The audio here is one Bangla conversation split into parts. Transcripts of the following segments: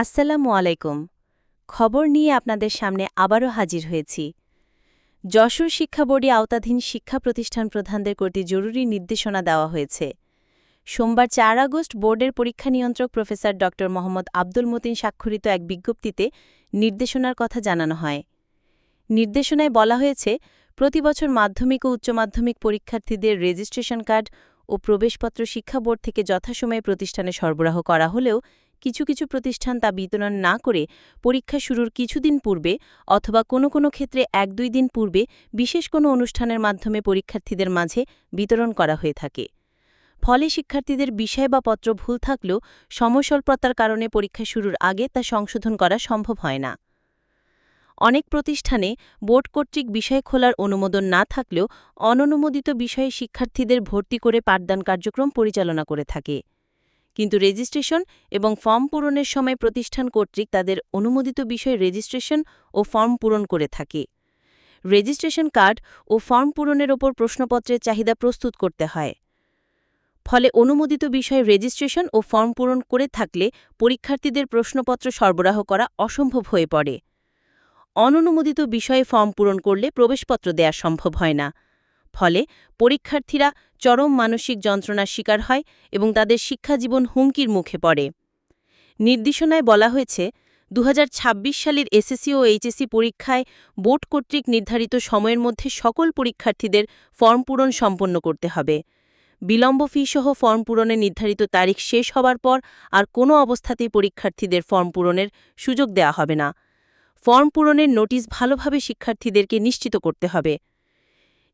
আসসালামু আলাইকুম। খবর নিয়ে আপনাদের সামনে আবারও হাজির হয়েছি। যশোর শিক্ষা বোর্ডে আওতাধীন শিক্ষা প্রতিষ্ঠান প্রধানদের কর্তৃক জরুরি নির্দেশনা দেওয়া হয়েছে। সোমবার চার আগস্ট বোর্ডের পরীক্ষা নিয়ন্ত্রক প্রফেসর ড. মোহাম্মদ আব্দুল মতিন স্বাক্ষরিত এক বিজ্ঞপ্তিতে নির্দেশনার কথা জানানো হয়। নির্দেশনায় বলা হয়েছে প্রতিবছর মাধ্যমিক ও উচ্চ মাধ্যমিক পরীক্ষার্থীদের রেজিস্ট্রেশন কার্ড ও প্রবেশপত্র শিক্ষা বোর্ড থেকে যথাসময়ে প্রতিষ্ঠানে সরবরাহ করা হলেও কিছু কিছু প্রতিষ্ঠান তা বিতরণ না করে পরীক্ষা শুরুর কিছুদিন পূর্বে অথবা কোনো কোনো ক্ষেত্রে এক দুই দিন পূর্বে বিশেষ কোনো অনুষ্ঠানের মাধ্যমে পরীক্ষার্থীদের মাঝে বিতরণ করা হয়ে থাকে। ফলে শিক্ষার্থীদের বিষয় বা পত্র ভুল থাকলেও সময়স্বল্পতার কারণে পরীক্ষা শুরুর আগে তা সংশোধন করা সম্ভব হয় না। অনেক প্রতিষ্ঠানে বোর্ড কর্তৃক বিষয় খোলার অনুমোদন না থাকলেও অননুমোদিত বিষয়ে শিক্ষার্থীদের ভর্তি করে পাঠদান কার্যক্রম পরিচালনা করে থাকে। কিন্তু রেজিস্ট্রেশন এবং ফর্ম পূরণের সময় প্রতিষ্ঠান কর্তৃক তাদের অনুমোদিত বিষয়ে রেজিস্ট্রেশন ও ফর্ম পূরণ করে থাকে। রেজিস্ট্রেশন কার্ড ও ফর্ম পূরণের ওপর প্রশ্নপত্রের চাহিদা প্রস্তুত করতে হয়। ফলে অনুমোদিত বিষয়ে রেজিস্ট্রেশন ও ফর্ম পূরণ করে থাকলে পরীক্ষার্থীদের প্রশ্নপত্র সরবরাহ করা অসম্ভব হয়ে পড়ে। অননুমোদিত বিষয়ে ফর্ম পূরণ করলে প্রবেশপত্র দেয়া সম্ভব হয় না। ফলে পরীক্ষার্থীরা চরম মানসিক যন্ত্রণার শিকার হয় এবং তাদের শিক্ষাজীবন হুমকির মুখে পড়ে। নির্দেশনায় বলা হয়েছে দু হাজার ছাব্বিশ সালের এসএসসি ও এইচএসসি পরীক্ষায় বোর্ড কর্তৃক নির্ধারিত সময়ের মধ্যে সকল পরীক্ষার্থীদের ফর্ম পূরণ সম্পন্ন করতে হবে। বিলম্ব ফিসহ ফর্ম পূরণের নির্ধারিত তারিখ শেষ হবার পর আর কোনো অবস্থাতেই পরীক্ষার্থীদের ফর্ম পূরণের সুযোগ দেওয়া হবে না। ফর্ম পূরণের নোটিশ ভালোভাবে শিক্ষার্থীদেরকে নিশ্চিত করতে হবে।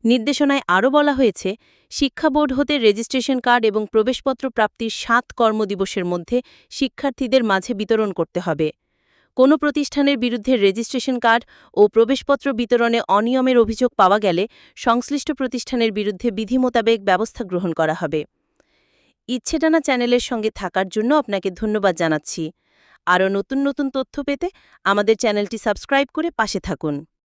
নির্দেশনায় আরও বলা হয়েছে, শিক্ষা বোর্ড হতে রেজিস্ট্রেশন কার্ড এবং প্রবেশপত্র প্রাপ্তির সাত কর্মদিবসের মধ্যে শিক্ষার্থীদের মাঝে বিতরণ করতে হবে। কোনো প্রতিষ্ঠানের বিরুদ্ধে রেজিস্ট্রেশন কার্ড ও প্রবেশপত্র বিতরণে অনিয়মের অভিযোগ পাওয়া গেলে সংশ্লিষ্ট প্রতিষ্ঠানের বিরুদ্ধে বিধি মোতাবেক ব্যবস্থা গ্রহণ করা হবে। ইচ্ছেটানা চ্যানেলের সঙ্গে থাকার জন্য আপনাকে ধন্যবাদ জানাচ্ছি। আরও নতুন নতুন তথ্য পেতে আমাদের চ্যানেলটি সাবস্ক্রাইব করে পাশে থাকুন।